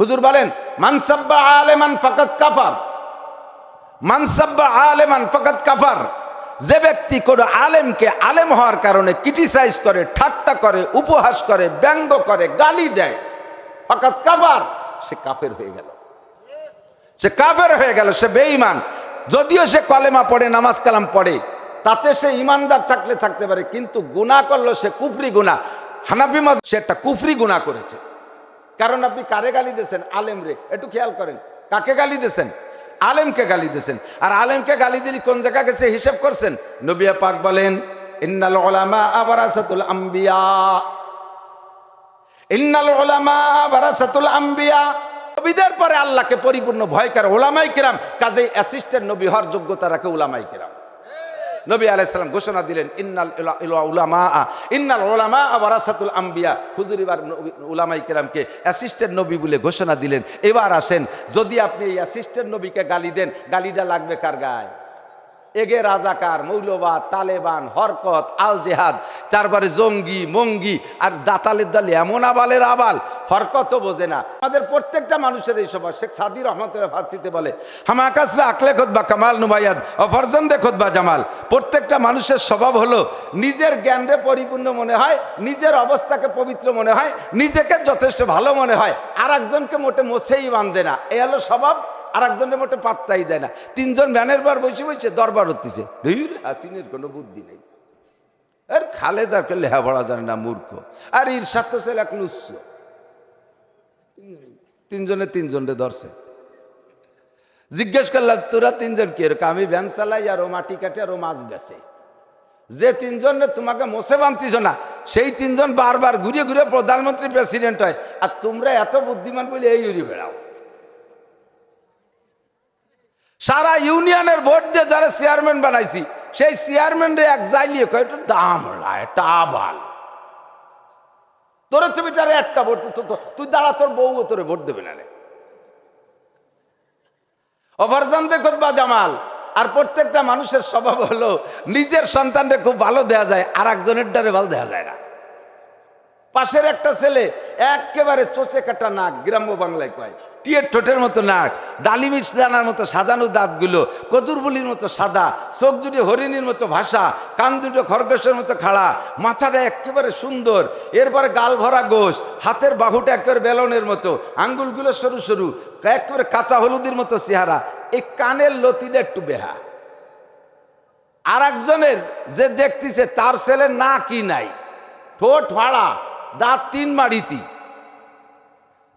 হুজুর বলেন মানসাব্বা আলেমান ফাকাত কাফার। মানসাব্বা আলেমান ফাকাত কাফার। যে ব্যক্তি কোনো আলেমকে আলেম হওয়ার কারণে ক্রিটিসাইজ করে, ঠাট্টা করে, উপহাস করে, ব্যঙ্গ করে, গালি দেয় ফাকাত কাফার, সে কাফের হয়ে গেল। সে কাফের হয়ে গেল, সে বেঈমান। যদিও সে কলেমা পড়ে, নামাজ কালাম পড়ে, তাতে সে ইমানদার থাকলে থাকতে পারে, কিন্তু গুনাহ করল সে কুফরি হানাফি মাজ সে একটা কুফরি গুনাহ করেছে। কারণ আপনি কারে গালি দিয়েছেন? আলেম রে। একটু খেয়াল করেন। কাকে গালি দিয়েছেন? আলেমকে গালি দিয়েছেন। আর আলেমকে গালি দিলি কোন জায়গা গেছে হিসেব করছেন? নবিয়া পাক বলেন, ইন্নাল ওলামা আবারাসাতুল আম্বিয়া। ইন্নাল ওলামা বারাসাতুল আম্বিয়া। নবীদের পরে আল্লাহকে পরিপূর্ণ ভয় করে ওলামাই কিরাম। কাজেই অ্যাসিস্ট্যান্ট নবী হওয়ার যোগ্যতা রাখে ওলামাই কিরাম। নবী আলাইসালাম ঘোষণা দিলেন, ইন্নাল উলামা ইন্নাল ওলামা বারাসাতুল আম্বিয়া। হুজুর এবার উলামাই কেরামকে অ্যাসিস্ট্যান্ট নবী বলে ঘোষণা দিলেন। এবার আসেন, যদি আপনি এই অ্যাসিস্ট্যান্ট নবীকে গালি দেন, গালিটা লাগবে কার গায়ে? এগে রাজাকার, মৌলবাদ, তালেবান, হরকত আল জেহাদ তারপরে জঙ্গি, মঙ্গি আর দাতালের দল এমন আবালের আবাল, হরকতও বোঝে না। আমাদের প্রত্যেকটা মানুষের এই স্বভাব শেখ সাদি রহমতুল্লাহ ফার্সিতে বলে, হামাকাসরা আকলে খোদবা কামাল নুবাইয়াদ ও ফরজন্দে খোদবা জামাল। প্রত্যেকটা মানুষের স্বভাব হলো, নিজের জ্ঞানরে পরিপূর্ণ মনে হয়, নিজের অবস্থাকে পবিত্র মনে হয়, নিজেকে যথেষ্ট ভালো মনে হয় আর একজনকে মোটে মোছেই বাঁধে না। এ হলো স্বভাব। আর একজনের মোটে পাত্তাই দেয় না। তিনজন ভ্যানের বার বসে বসে দরবার হতেছে। হাসিনের কোনো বুদ্ধি নেই। আর খালেদারকে লেহা পড়া জানে না, মূর্খ। আর ঈর্ষাদ তো ছেলে এখন উৎস তিনজনে তিনজনে ধরছে। জিজ্ঞেস করলাম, তোরা তিনজন কি এরকম আমি ভ্যান চালাই আর ও মাটি কাটে আর ও মাছ বেছে যে তিনজন তোমাকে মোসে বানতিস না, সেই তিনজন বারবার ঘুরে ঘুরে প্রধানমন্ত্রী প্রেসিডেন্ট হয়। আর তোমরা এত বুদ্ধিমান বলে এই উড়ি বেড়াও। সারা ইউনিয়নের ভোট দিয়ে যারা চেয়ারম্যান বানাইছি, সেই চেয়ারম্যান রে এক যাইলিয়ে কয় একটু দাম লায় টাবাল তোরে তুমি তারে একটা ভোট তুই দাঁড়া, তোর বউ তোরে ভোট দেবে না রে। অভারজান দেখত বা জামাল, আর প্রত্যেকটা মানুষের স্বভাব হলো, নিজের সন্তানটা খুব ভালো দেয়া যায়, আর একজনের ডারে ভালো দেয়া যায় না। পাশের একটা ছেলে একেবারে চোচে কাটা নাক, গ্রাম্য বাংলায় কয় টিয়ের ঠোঁটের মতো নাক ডালিমিচ দানার মতো সাজানো দাঁতগুলো, কদুরবুলির মতো সাদা, চোখ দুটো হরিণীর মতো ভাষা কান দুটো খরগোশের মতো খাড়া, মাথাটা একেবারে সুন্দর। এরপরে গাল ভরা গোশ, হাতের বাহুটা একেবারে বেলনের মতো, আঙ্গুলগুলো সরু সরু, একেবারে কাঁচা হলুদের মতো চেহারা, এই কানের লতিটা একটু বেহা। আর একজনের যে দেখতেছে, তার ছেলে না কি নাই, ঠোঁট ফাড়া দাঁত তিন মাড়িতি।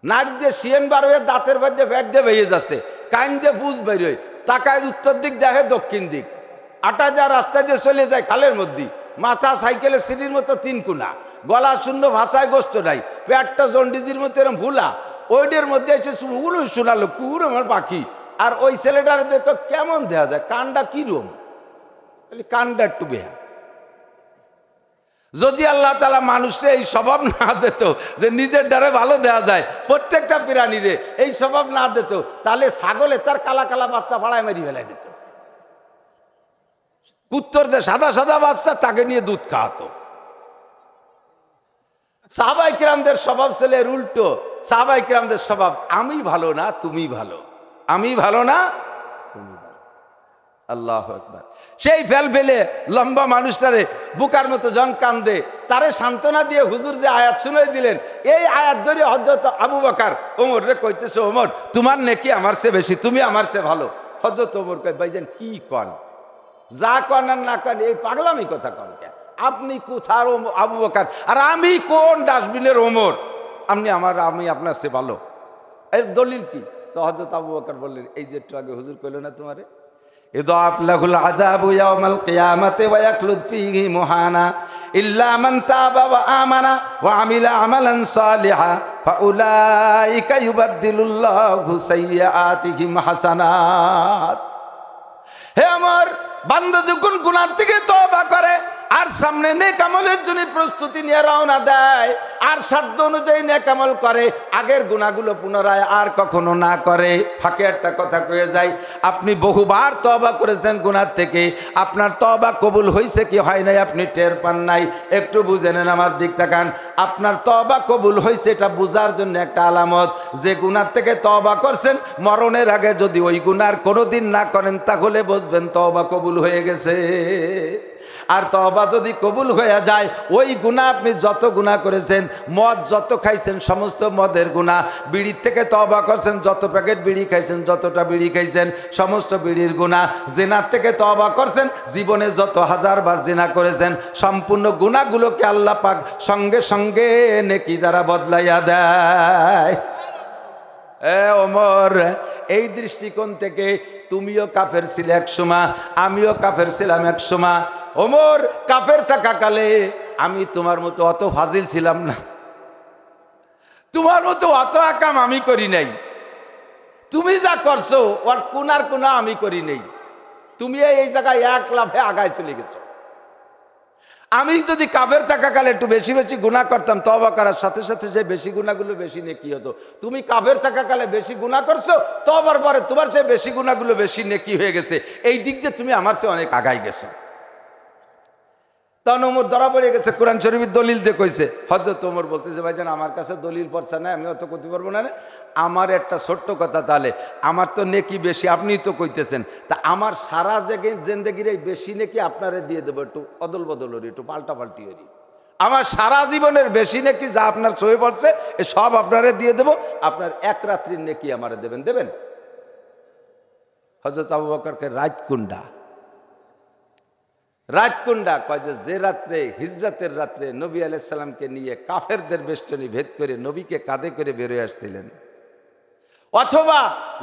নাক দিয়ে সিএন বার হয়ে দাঁতের মধ্যে ব্যাট দিয়ে বেরিয়ে যাচ্ছে। কান দিয়ে ফুস বেরোয় তাকায় উত্তর দিক, দেখে দক্ষিণ দিক। আটা যা রাস্তা দিয়ে চলে যায় খালের মধ্যে। মাথা সাইকেলের সিঁড়ির মতো তিন কুনা। গলা শূন্য, ভাষায় গোস্ত নাই। পেটটা জন্ডিজির মতো এরকম ফুলা ওইটার মধ্যে এসে উড়ু শোনালো কুর আমার পাখি? আর ওই ছেলেটার দেখো কেমন দেয়া যায়। কানটা কিরম? কানটা একটু বেহা। যদি আল্লাহ তালা মানুষে এই স্বভাব না দিত যে নিজের ডারে ভালো দেওয়া যায়, প্রত্যেকটা প্রাণীরে এই স্বভাব না দিত, তাহলে ছাগলে তার কালা কালা বাচ্চা ফাড়ায় মারি ফেলাই দিত। কুত্তর যে সাদা সাদা বাচ্চা, তাকে নিয়ে দুধ খাওয়াতো। সাহাবাই কিরামদের স্বভাব ছেলের উল্টো। সাহাবাই কিরামদের স্বভাব, আমি ভালো না, তুমি ভালো। আমি ভালো না আল্লাহ একবার সেই ফেল ফেলে লম্বা মানুষটারে বুকার মতো জন কান্দে, তারে সান্ত্বনা দিয়ে হুজুর যে আয়াত শুনে দিলেন, এই আয়াত ধরে হজরত আবু বকার ওমর রে কইতেছে, ওমর, তোমার নেকি আমার চেয়ে বেশি, তুমি আমার চেয়ে ভালো। হজরত ওমর কয় ভাইজান কি কন? যা কন আর না কন, এই পাগলামি কথা কন কেন আপনি কোথার আবু বকার? আর আমি কোন ডাস্টবিনের ওমর? আপনি আমার, আমি আপনার চেয়ে ভালো। এর দলিল কি? তো হজরত আবু বকর বললেন, এই যে একটু আগে হুজুর কইল না তোমারে يضاعف له العذاب يوم القيامة ويخلد فيه مهانا إلا من تاب وآمن وعمل عملا صالحا فأولئك يبدل الله سيئاتهم حسنات হে আমার বান্দা যখন গুনার থেকে তবা করে আর সামনে নেকামলের জন্য প্রস্তুতি নিয়ে রওনা দেয়, আর সাধ্য অনুযায়ী নেকামল করে, আগের গুণাগুলো পুনরায় আর কখনো না করে। ফাঁকে একটা কথা কয়ে যায় আপনি বহুবার তবা করেছেন গুনার থেকে, আপনার তবা কবুল হয়েছে কি হয় নাই আপনি টের পান নাই? একটু বুঝে নেন আমার দিক তাকান, আপনার তবা কবুল হয়েছে এটা বোঝার জন্য একটা আলামত, যে গুনার থেকে তবা করছেন, মরণের আগে যদি ওই গুনার কোনোদিন না করেন, তাহলে বুঝবেন তবা কবুল হয়ে গেছে। আর তবা যদি কবুল হয়ে যায়, ওই গুণা আপনি যত গুণা করেছেন, মদ যত খাইছেন, সমস্ত মদের গুণা বিড়ির থেকে তবা করছেন, যত প্যাকেট বিড়ি খাইছেন, যতটা বিড়ি খাইছেন, সমস্ত বিড়ির গুণা জেনার থেকে তবা করছেন, জীবনে যত হাজারবার জেনা করেছেন, সম্পূর্ণ গুণাগুলোকে আল্লাহ পাক সঙ্গে সঙ্গে নেকি দ্বারা বদলাইয়া দেয়। এ এই দৃষ্টিকোণ থেকে তুমিও কাফের ছিলে এক সময়, আমিও কাফের ছিলাম এক সময়। ওমর, কাফের থাকাকালে আমি তোমার মতো অত ফাজিল ছিলাম না। তোমার মতো অত আকাম আমি করি নাই। তুমি যা করছ, ওর কোনার কোনা আমি করি নেই। তুমি এই জায়গায় এক লাফে আগায় চলে গেছো। আমি যদি কাবের থাকাকালে একটু বেশি বেশি গুণা করতাম তবা করার সাথে সাথে যে বেশি গুণাগুলো বেশি নেকি হতো। তুমি কাবের থাকাকালে বেশি গুণা করছ তবার পরে তোমার চেয়ে বেশি গুণাগুলো বেশি নেকি হয়ে গেছে। এই দিক দিয়ে তুমি আমার চেয়ে অনেক আগায় গেছো। তখন ওমর ধরা পড়ে গেছে, কোরআন শরীফের দলিল দিয়ে কইছে। হজরত ওমর বলতেছে ভাইজান আমার কাছে দলিল পড়ছে না, আমি অত করতে পারব না আমার একটা ছোট্ট কথা তাহলে, আমার তো নেকি বেশি, আপনিই তো কইতেছেন। তা আমার সারা জেগে, জেন্দেগির এই বেশি নেকি আপনারে দিয়ে দেবো একটু অদল বদল হরি, একটু পাল্টা পাল্টি হরি। আমার সারা জীবনের বেশি নেকি যা আপনার ছয়ে পড়ছে, এ সব আপনারে দিয়ে দেবো। আপনার এক রাত্রির নেকি আমারে দেবেন দেবেন? হজরত আবু বকরকে রাজকুন্ডা রাজকুন্ডা কয় যে যে রাত্রে, হিজরতের রাত্রে নবী আলাইসাল্লামকে নিয়ে কাফেরদের বেষ্টনী ভেদ করে নবীকে কাঁধে করে বেরোয় আসছিলেন। অথবা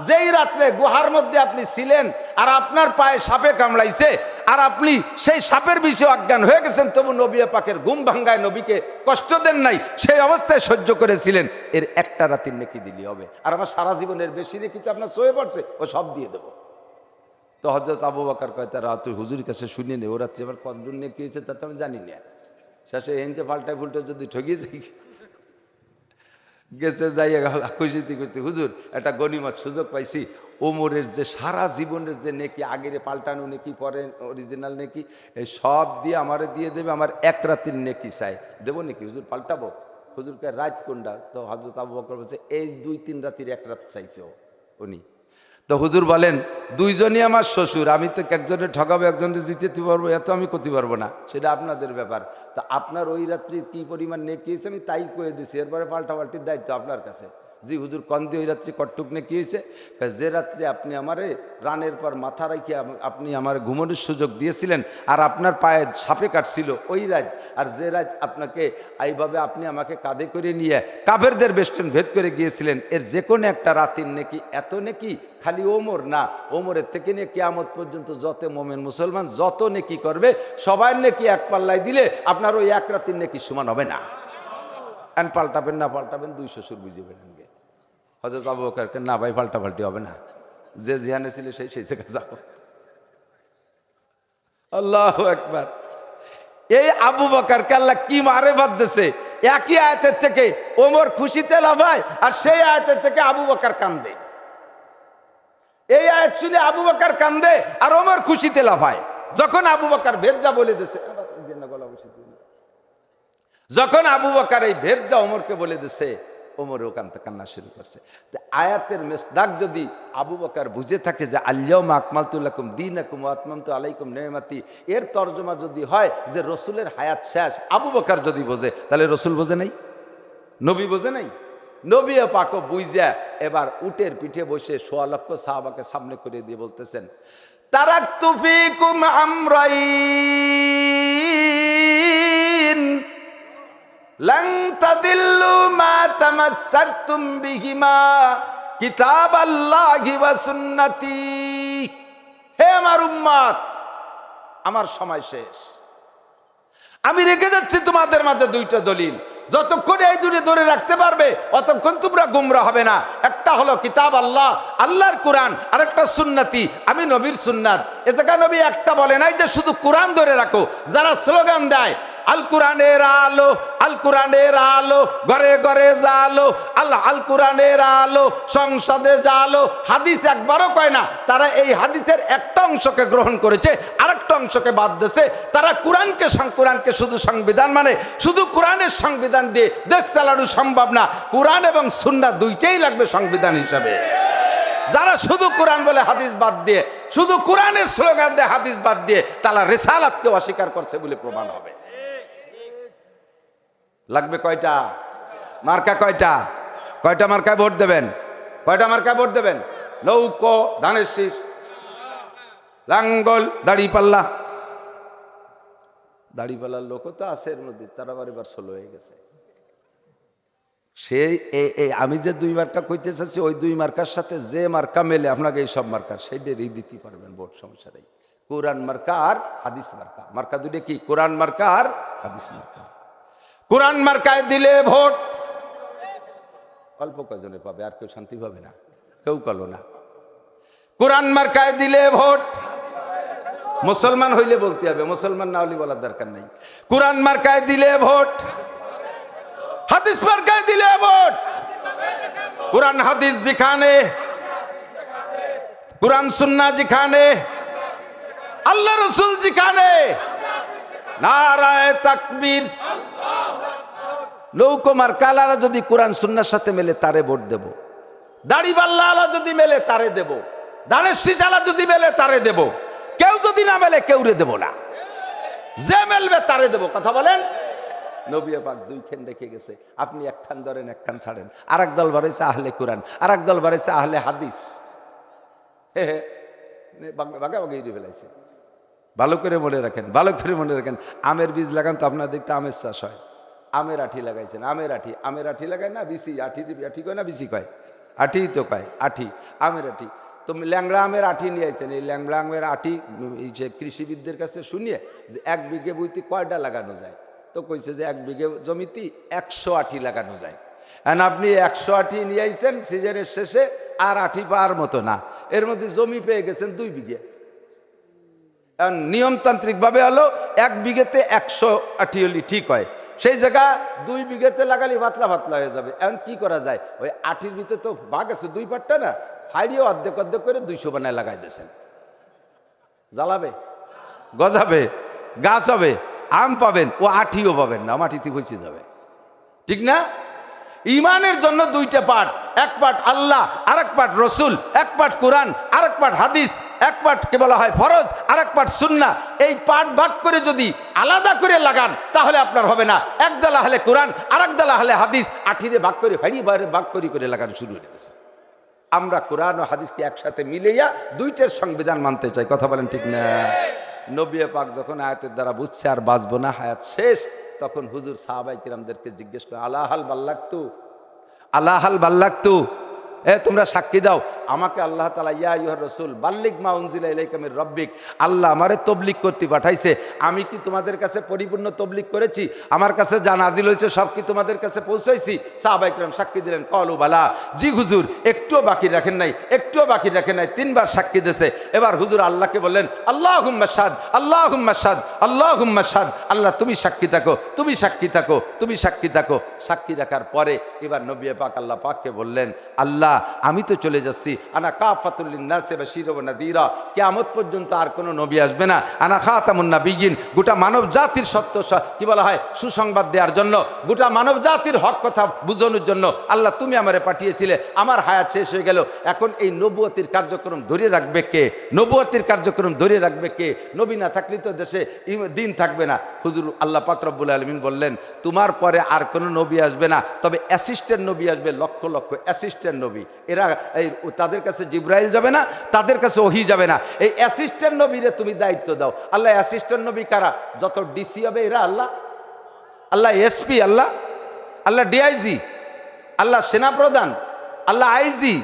যেই রাত্রে গুহার মধ্যে আপনি ছিলেন আর আপনার পায়ে সাপে কামড়াইছে আর আপনি সেই সাপের বিষয়ে অজ্ঞান হয়ে গেছেন, তবু নবী পাকের ঘুম ভাঙ্গায় নবীকে কষ্ট দেন নাই, সেই অবস্থায় সহ্য করেছিলেন, এর একটা রাতির নেকি দিলি হবে। আর আমার সারা জীবনের বেশি নেকি তো আপনার সয়ে পড়ছে, ও সব দিয়ে দেবো। তো হজরত আবু বাকার কয় তারা তুই হুজুর কাছে শুনে নে ওরা এবার কতজন নিয়ে কি হয়েছে তা তো আমি জানি না। শেষে এনতে পাল্টায় ফুলটা যদি ঠকিয়ে যাই গেছে যাই খুশিতে করতে হুজুর, একটা গনিমার সুযোগ পাইছি। ওমরের যে সারা জীবনের যে নেকি, আগের পাল্টানো নেকি, পরে অরিজিনাল নেকি, এই সব দিয়ে আমারে দিয়ে দেবে, আমার এক রাতের নেকি চাই। দেবো নাকি? হুজুর পাল্টাবো। হুজুরকে রাত কোনটা? তো হজরত আবু বকর বলছে, এই দুই তিন রাতির এক রাত চাইছে ও, উনি। তো হুজুর বলেন, দুইজনই আমার শ্বশুর, আমি তো একজনে ঠকাবো একজনে জিতে পারব, এত আমি করতে পারব না। সেটা আপনাদের ব্যাপার। তা আপনার ওই রাত্রি কী পরিমাণ নেকি হয়েছে আমি তাই করে দিছি, এরপরে পাল্টাপাল্টির দায়িত্ব আপনার কাছে। জি, হুজুর, কন্দে ওই রাত্রি কটটুক নেকি হয়েছে? যে রাত্রে আপনি আমারে রানের পর মাথা রাখি আপনি আমার ঘুমনের সুযোগ দিয়েছিলেন আর আপনার পায়ে সাপে কাটছিল ওই রাত, আর যে রাত আপনাকে এইভাবে আপনি আমাকে কাঁধে করে নিয়ে কাবেরদের বেষ্টন ভেদ করে গিয়েছিলেন, এর যে কোনো একটা রাতির নেকি, এত নেকি খালি ওমর না, ওমরের থেকে নিয়ে কেয়ামত পর্যন্ত যত মোমেন মুসলমান যত নেকি করবে, সবার নেকি এক পাল্লায় দিলে আপনার ওই এক রাতির নেকি সমান হবে না। পাল্টাবেন না পাল্টাবেন দুই শ্বশুর বুঝে বেড়েন হজরত আবু বকরকে, না ভাই পাল্টা পাল্টি হবে না। যে জিহানে ছিল সেই সেই জায়গায় যাও। আল্লাহ একবার এই আবু বকরকে আল্লাহ কি মারে দিছে? একই আয়তের থেকে ওমর খুশিতে লাভায় আর সেই আয়তের থেকে আবু বকর কান্দে। এই আয়াত শুনে আবু বকর কান্দে আর ওমর খুশিতে লাভায় যখন আবু বকর ভেদটা বলে দিছে যখন আবু বকর এই ভেদটা ওমরকে বলে দিছে ওমর ওখান কান্না শুরু করছে। আয়াতের মেসদাক যদি আবু বকার বুঝে থাকে যে আল্লাহ আকমালতুল্লাকুম দিন আকুম আত্মান্ত আলাইকুম নেমাতি এর তর্জমা যদি হয় যে, রসুলের হায়াত শেষ, আবু বকার যদি বোঝে, তাহলে রসুল বোঝে নাই? নবী বোঝে নাই? নবী পাক বুঝা এবার উটের পিঠে বসে সোয়া লক্ষ সাহাবাকে সামনে করে দিয়ে বলতেছেন তারাক তুফিকুম আমরাইন মা কিতাব হে আমার আমার সময় শেষ। আমি রেখে যাচ্ছি তোমাদের মাঝে দুইটা দলিল। যতক্ষণ এই দুটো ধরে রাখতে পারবে, অতক্ষণ তোমরা গুমরা হবে না। একটা হলো কিতাব আল্লাহ, আল্লাহর কোরআন আর একটা সুন্নাতি। আমি নবীর সুন্নাত। এ জায়গা নবী একটা বলে নাই যে শুধু কোরআন ধরে রাখো, যারা স্লোগান দেয় আল কোরআনের আলো, আল কোরআনের আলো, ঘরে ঘরে জালো আল্লাহ আল কোরআনের আলো, সংসদে জালো। হাদিস একবারও কয় না, তারা এই হাদিসের একটা অংশকে গ্রহণ করেছে, আরেকটা অংশকে বাদ দিয়েছে। তারা কোরআনকে কোরআনকে শুধু সংবিধান মানে শুধু কোরআনের সংবিধান দিয়ে দেশ চালানো সম্ভব না। কোরআন এবং সুন্না দুইটাই লাগবে সংবিধান হিসাবে। যারা শুধু কোরআন বলে হাদিস বাদ দিয়ে, শুধু কোরআনের স্লোগান দিয়ে হাদিস বাদ দিয়ে, তারা রেসালাতকে অস্বীকার করছে বলে প্রমাণ হবে। লাগবে কয়টা? মার্কা কয়টা? কয়টা মার্কায় ভোট দেবেন? কয়টা মার্কায় ভোট দেবেন? নৌকো, ধানের শীষ, লাঙ্গল, দাড়িপাল্লা। দাড়িপাল্লার লোকও তো আছে এর মধ্যে, তারা এবার ষোলো হয়ে গেছে। সেই আমি যে দুই মার্কা কইতে চাচ্ছি, ওই দুই মার্কার সাথে যে মার্কা মেলে, আপনাকে এই সব মার্কা সেইটারই দিতে পারবেন, ভোট সমস্যা নেই। কোরআন মার্কা আর হাদিস মার্কা। মার্কা দুটো কি? কোরআন মার্কা আর হাদিস মার্কা। কোরআন মার্কায় দিলে ভোট। অল্প কজনে পাবে, আর কেউ শান্তি পাবে না, কেউ কলো না। কোরআন মার্কায় দিলে ভোট। মুসলমান হইলে বলতে হবে, মুসলমান না হলে বলার দরকার নেই। কোরআন মার্কায় দিলে ভোট। হাদিস মার্কায় দিলে ভোট। কোরআন হাদিস যেখানে, কোরআন সুন্না যেখানে, আল্লাহ রসুল যেখানে। নারায় তাকবীর। নৌকমার কালারা যদি কোরআন সুন্নার সাথে মেলে, তারে ভোট দেব। দাড়ি আলা যদি মেলে, তারে দেব। দানের সিজালা যদি মেলে, তারে দেব। কেউ যদি না মেলে, কেউরে দেব না। যে মেলবে, তারে দেব। কথা বলেন? নবিয়া পাক দুই খান রেখে গেছে। আপনি এক খান ধরেন, এক খান ছাড়েন। আর এক দল বাড়াইছে আহলে কোরআন আর এক দল বাড়াইছে আহলে হাদিস। হে হে বাঘা বাঘা ফেলাইছে। ভালো করে মনে রাখেন, ভালো করে মনে রাখেন। আমের বীজ লাগান তো আপনার দেখতে আমের চাষ হয়। আমের আঠি লাগাইছেন আমের আঠি আমের আঠি লাগায় না, বিসি, আঠি দিবি, আঠি কয় না, বিসি কয়? আঠি তো কয়, আঠি আমের আঠি তো ল্যাংড়া আমের আঠি নিয়ে আইছেন, এই ল্যাংড়া আমের আঠি এই যে কৃষিবিদদের কাছে শুনিয়ে যে এক বিঘে বইতে কয়টা লাগানো যায়? তো কইছে যে এক বিঘে জমিতে একশো আঠি লাগানো যায়। এখন আপনি একশো আঠি নিয়ে আইছেন, সিজনের শেষে আর আঠি পাওয়ার মতো না। এর মধ্যে জমি পেয়ে গেছেন দুই বিঘে। নিয়মতান্ত্রিকভাবে হলো, এক বিঘেতে একশো আঠি হলি ঠিক হয়। সেই জায়গা দুই বিঘাতে লাগালে পাতলা পাতলা হয়ে যাবে। এখন কি করা যায়? ওই আঠির ভিতরে তো বাঘ আছে, দুই পাটটা না ফাইড়িও অর্ধেক অর্ধেক করে দুইশো বানায় লাগাই দিয়েছেন। জ্বালাবে? গজাবে? গাছ হবে? আম পাবেন? ও আঠিও পাবেন না মাটিতে পৌঁছে যাবে। ঠিক না? ইমানের জন্য দুইটা পাঠ, এক পাঠ আল্লাহ, আরেক পাঠ রসুল, এক পাঠ কোরআন, আরেক পাঠ হাদিস এক পাঠ কে বলা হয় ফরজ আর এক পাঠ সুন্না এই পাঠ ভাগ করে যদি আলাদা করে লাগান, তাহলে আপনার হবে না। এক দলা হলে কোরআন আর এক দলা হলে হাদিস। আঠিরে ভাগ করে ফাইনি বাইরে ভাগ করি করে লাগানো শুরু হয়ে গেছে। আমরা কোরআন ও হাদিসকে একসাথে মিলাইয়া দুইটার সংবিধান মানতে চাই। কথা বলেন ঠিক না? নবিয়া পাক যখন আয়াতের দ্বারা বুঝছে আর বাঁচবো না, হায়াত শেষ, তখন হুজুর সাহাবাই কিরামদেরকে জিজ্ঞেস করে আলাহাল বাল্লাকতু আলাহাল বাল্লাকতু এ, তোমরা সাক্ষী দাও। আমাকে আল্লাহ তালা ইয়া ইহর রসুল বাল্লিক মা উনজিলা ইলাইকামের রব্বিক। আল্লাহ আমারে তবলিক করতে পাঠাইছে। আমি কি তোমাদের কাছে পরিপূর্ণ তবলিক করেছি? আমার কাছে যা নাজিল হয়েছে সব কি তোমাদের কাছে পৌঁছাইছি? সাহাবাইকরাম সাক্ষী দিলেন, কলু বালা। জি হুজুর, একটুও বাকি রাখেন নাই, একটুও বাকি রাখেন নাই, তিনবার সাক্ষী দিয়েছে। এবার হুজুর আল্লাহকে বললেন আল্লাহ হুম্মাসাদ আল্লাহ হুম্মাসাদ আল্লাহ হুম্মাসাদ আল্লাহ, তুমি সাক্ষী থাকো, তুমি সাক্ষী থাকো, তুমি সাক্ষী থাকো। সাক্ষী রাখার পরে এবার নবী পাক আল্লাহ পাককে বললেন, আল্লাহ আমি তো চলে যাচ্ছি। আনা কাফাতুল্লিনাসে বা শিরবনাদিরা কেয়ামত পর্যন্ত আর কোনো নবী আসবে না। আনা খাতামুন্না বিগিন গোটা মানব জাতির সত্য কি বলা হয়? সুসংবাদ দেওয়ার জন্য। গোটা মানব জাতির হক কথা বুঝানোর জন্য আল্লাহ তুমি আমারে পাঠিয়েছিলে। আমার হায়াত শেষ হয়ে গেল। এখন এই নবুয়তির কার্যক্রম ধরে রাখবে কে? নবুয়তির কার্যক্রম ধরে রাখবে কে? নবী না থাকলে তো দেশে দিন থাকবে না। হুজুর আল্লাহ পাক রব্বুল আলমিন বললেন, তোমার পরে আর কোনো নবী আসবে না। তবে অ্যাসিস্ট্যান্ট নবী আসবে লক্ষ লক্ষ অ্যাসিস্ট্যান্ট নবী। এরা এই তাদের কাছে জিব্রাইল যাবে না, তাদের কাছে ওহি যাবে না। এই অ্যাসিস্ট্যান্ট নবীরে তুমি দায়িত্ব দাও। আল্লাহ অ্যাসিস্ট্যান্ট নবী কারা? যত ডিসি হবে এরা আল্লাহ। আল্লাহ এসপি আল্লাহ। আল্লাহ ডিআইজি আল্লাহ সেনাপ্রধান, আল্লাহ আইজি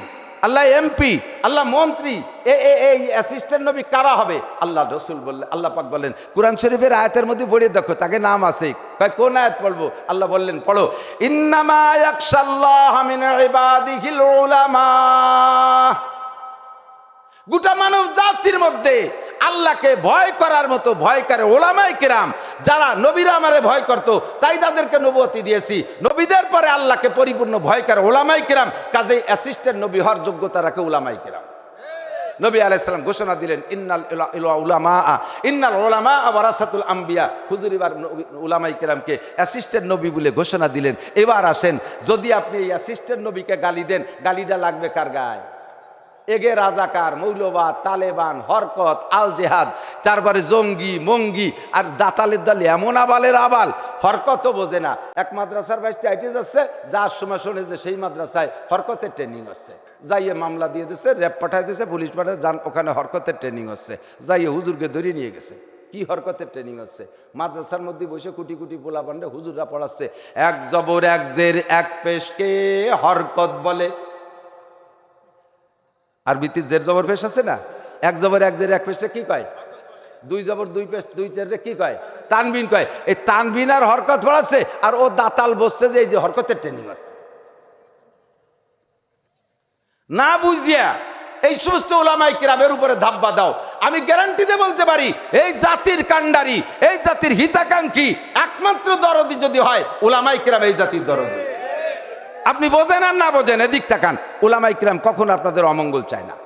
আল্লাহ এমপি আল্লাহ মন্ত্রী, এ, এ- এই অ্যাসিস্ট্যান্ট নবী কারা হবে? আল্লাহ রসুল বললেন আল্লাহ পাক বললেন কোরআন শরীফের আয়াতের মধ্যে পড়ে দেখো, তাকে নাম আছে। কয়, কোন আয়াত পড়ব? আল্লাহ বললেন, পড়ো, ইন্নামা ইয়াকশাল্লাহ মিন ইবাদিহিল উলামা। গোটা মানব জাতির মধ্যে আল্লাহকে ভয় করার মতো ভয় করে ওলামাই কিরাম, যারা নবীরা আমারে ভয় করতো, তাই তাদেরকে নবতি দিয়েছি। নবীদের পরে আল্লাহকে পরিপূর্ণ ভয় করে ওলামাই কিরাম, কাজেই অ্যাসিস্ট্যান্ট নবী হওয়ার যোগ্যতা রাখে ওলামাই কিরাম। নবী আলাইসালাম ঘোষণা দিলেন, ইন্নাল উলামা ইন্নাল ওলামা ওয়ারাসাতুল আম্বিয়া। হুজুর এবার উলামাই কিরামকে অ্যাসিস্ট্যান্ট নবী বলে ঘোষণা দিলেন। এবার আসেন, যদি আপনি এই অ্যাসিস্ট্যান্ট নবীকে গালি দেন, গালিটা লাগবে কার গায়ে? এগে রাজাকার, মৌলবাদ, তালেবান, হরকত আল জেহাদ তারপরে জঙ্গি, মঙ্গি আর দাতালের দল এমন আবালের আবাল, হরকতও বোঝে না। এক মাদ্রাসার বাইশটি আইটি যাচ্ছে, যার সময় শুনে যে সেই মাদ্রাসায় হরকতের ট্রেনিং হচ্ছে। যাইয়ে মামলা দিয়ে দিচ্ছে র্যাব পাঠাই দিচ্ছে পুলিশ পাঠায়, যান, ওখানে হরকতের ট্রেনিং হচ্ছে। যাইয়ে হুজুরকে ধরিয়ে নিয়ে গেছে। কি হরকতের ট্রেনিং হচ্ছে? মাদ্রাসার মধ্যে বসে কোটি কোটি পোলা পান্ডে হুজুররা পড়াচ্ছে। এক জবর, এক জের, এক পেশকে হরকত বলে। আরবিতে জের জবর পেশ আছে না? এক জবর, এক জের, এক পেশটা কি কয়? দুই জবর, দুই পেশ, দুই জেরে কি কয়? তানবিন কয়। এই তানবিন আর হরকত পড়াচ্ছে আর ও দাতাল বসছে যে এই যে হরকতের ট্রেনিং আছে। না বুঝিয়া এই সমস্ত ওলামাই কিরামের উপরে ধাব্বা দাও। আমি গ্যারান্টিতে বলতে পারি, এই জাতির কাণ্ডারি, এই জাতির হিতাকাঙ্ক্ষী, একমাত্র দরদি যদি হয় ওলামাই কিরাম এই জাতির দরদি। আপনি বোঝেন আর না বোঝেন, এদিক তাকান। ওলামা ইকরাম কখন আপনাদের অমঙ্গল চায় না।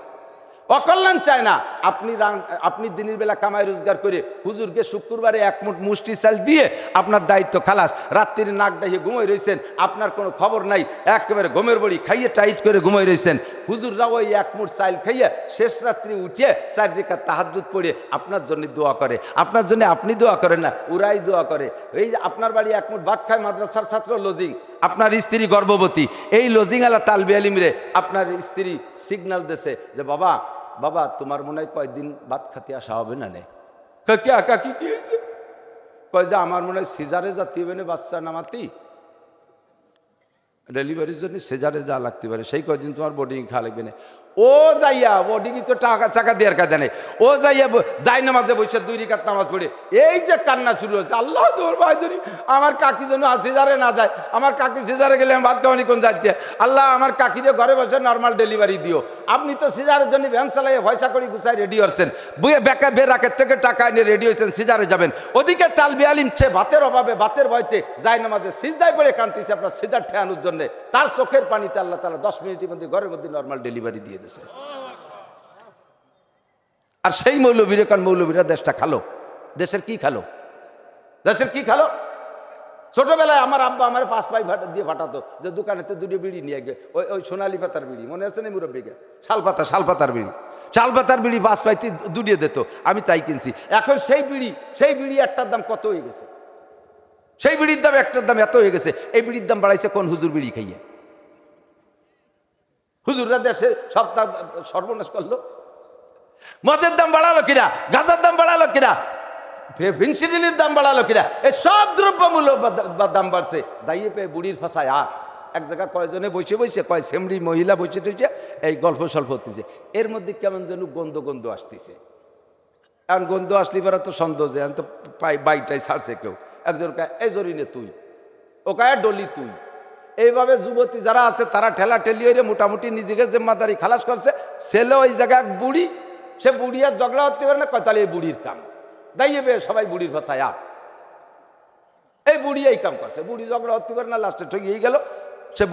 অকল্যাণ চায় না। আপনি আপনি দিনের বেলা কামাই রোজগার করে হুজুরকে শুক্রবারে এক মুঠ মুষ্টি চাল দিয়ে আপনার দায়িত্ব খালাস, রাত্রির নাক দেখিয়ে ঘুমোয় রয়েছেন আপনার কোনো খবর নাই, একেবারে ঘুমের বড়ি খাইয়ে টাইট করে ঘুমিয়ে রয়েছেন হুজুররা ওই এক মুঠ চাইল খাইয়ে শেষ রাত্রি উঠিয়ে চার রেখা তাহাজুদ পড়ে আপনার জন্য দোয়া করে আপনার জন্য আপনি দোয়া করেন না ওরাই দোয়া করে এই আপনার বাড়ি এক মুঠ ভাত খায় মাদ্রাসার ছাত্র লজিং আপনার স্ত্রী গর্ভবতী এই লজিং আলা তালবি আলিমরে আপনার স্ত্রী সিগন্যাল দেছে যে বাবা বাবা তোমার মনে হয় কয়দিন ভাত খাতে আসা হবে না নে কয়, কে আকা কি হয়েছে কয় যে আমার মনে হয় সিজারে যাতে হবে না বাচ্চা নামাতি ডেলিভারির জন্য সেজারে যা লাগতে পারে। সেই কদিন তোমার বোর্ডিং খাওয়া লাগবে না। ও যাইয়া বোর্ডিং তো টাকা টাকা দেওয়ার কাজে নেই। ও যাইয়া যাই নামাজে বসে দুই রিকাত নামাজ পড়ে। এই যে কান্না শুরু হয়েছে, আল্লাহ তোর ভাই ধরি আমার কাকি যেন সিজারে না যায়, আমার কাকি সিজারে গেলে আমি ভাত কোন যাচ্ছে আল্লাহ, আমার কাকিরে ঘরে বসে নর্মাল ডেলিভারি দিও। আপনি তো সিজারের জন্য ভ্যান চালাইয়ে ভয়সা করে গুছাই রেডি হচ্ছেন। বুয়ে বেকা বেরাকের থেকে টাকা এনে রেডি হয়েছেন, সিজারে যাবেন। ওদিকে তালবি আলিম সে ভাতের অভাবে, ভাতের ভয়তে যাই নামাজে সিজদায় পড়ে কান্তিছে আপনার সিজার ঠেয়ানোর জন্য। তার চোখের পানিতে আল্লাহ তালা দশ মিনিটের মধ্যে, ঘরের মধ্যে নর্মাল ডেলিভারি দিয়ে দিয়েছে আর সেই মৌলবীরা, কারণ মৌলবীরা দেশটা খালো। দেশের কি খালো? দেশের কি খালো? ছোটবেলায় আমার আব্বা আমার পাঁচ পাই ভাটা দিয়ে ফাটাতো যে দোকানেতে দুটো বিড়ি নিয়ে গে ওই ওই সোনালি পাতার বিড়ি, মনে আছে না মুরব্বীকে? শালপাতা শালপাতার বিড়ি। শালপাতার বিড়ি পাঁচ পাইতে দুটিয়ে দিত, আমি তাই কিনছি। এখন সেই বিড়ি সেই বিড়ি একটার দাম কত হয়ে গেছে? সেই বিড়ির দাম একটার দাম এত হয়ে গেছে, এই বিড়ির দাম বাড়াইছে কোন হুজুর বিড়ি খাইয়ে? হুজুররা দেশে সপ্তাহ সর্বনাশ করল। মদের দাম বাড়ালো কিনা গাঁজার দাম বাড়ালো কিনা ফিনসিডিনের দাম বাড়ালো কিনা এই সব দ্রব্যমূল্য দাম বাড়ছে। দাইয়ে পেয়ে বুড়ির ফাঁসায় আর। এক জায়গায় কয়জনে বসে বসে কয়, সেমরি মহিলা বসে টসে, এই গল্প সল্প হতেছে। এর মধ্যে কেমন যেন গন্ধ গন্ধ আসতেছে। এখন গন্ধ আসলি পরে তো সন্দেহ যে, এখন তো পাই বাইকটাই ছাড়ছে কেউ। একজন কয় এই জরিনে তুই। ও কায় ডলি তুই। এইভাবে যুবতী যারা আছে, তারা ঠেলা ঠেলি হয়ে মোটামুটি নিজেকে জিম্মাদারি খালাস করছে। ছেলে ওই জায়গায় বুড়ি, সে বুড়ি আর ঝগড়া হতে পারে না কয়তালে এই বুড়ির কাম। দাইয়ে বে, সবাই বুড়ির ভাষায় আপ এই বুড়ি এই কাম করছে, বুড়ি ঝগড়া হতে পারে না, লাস্টে ঠকিয়ে গেল, সে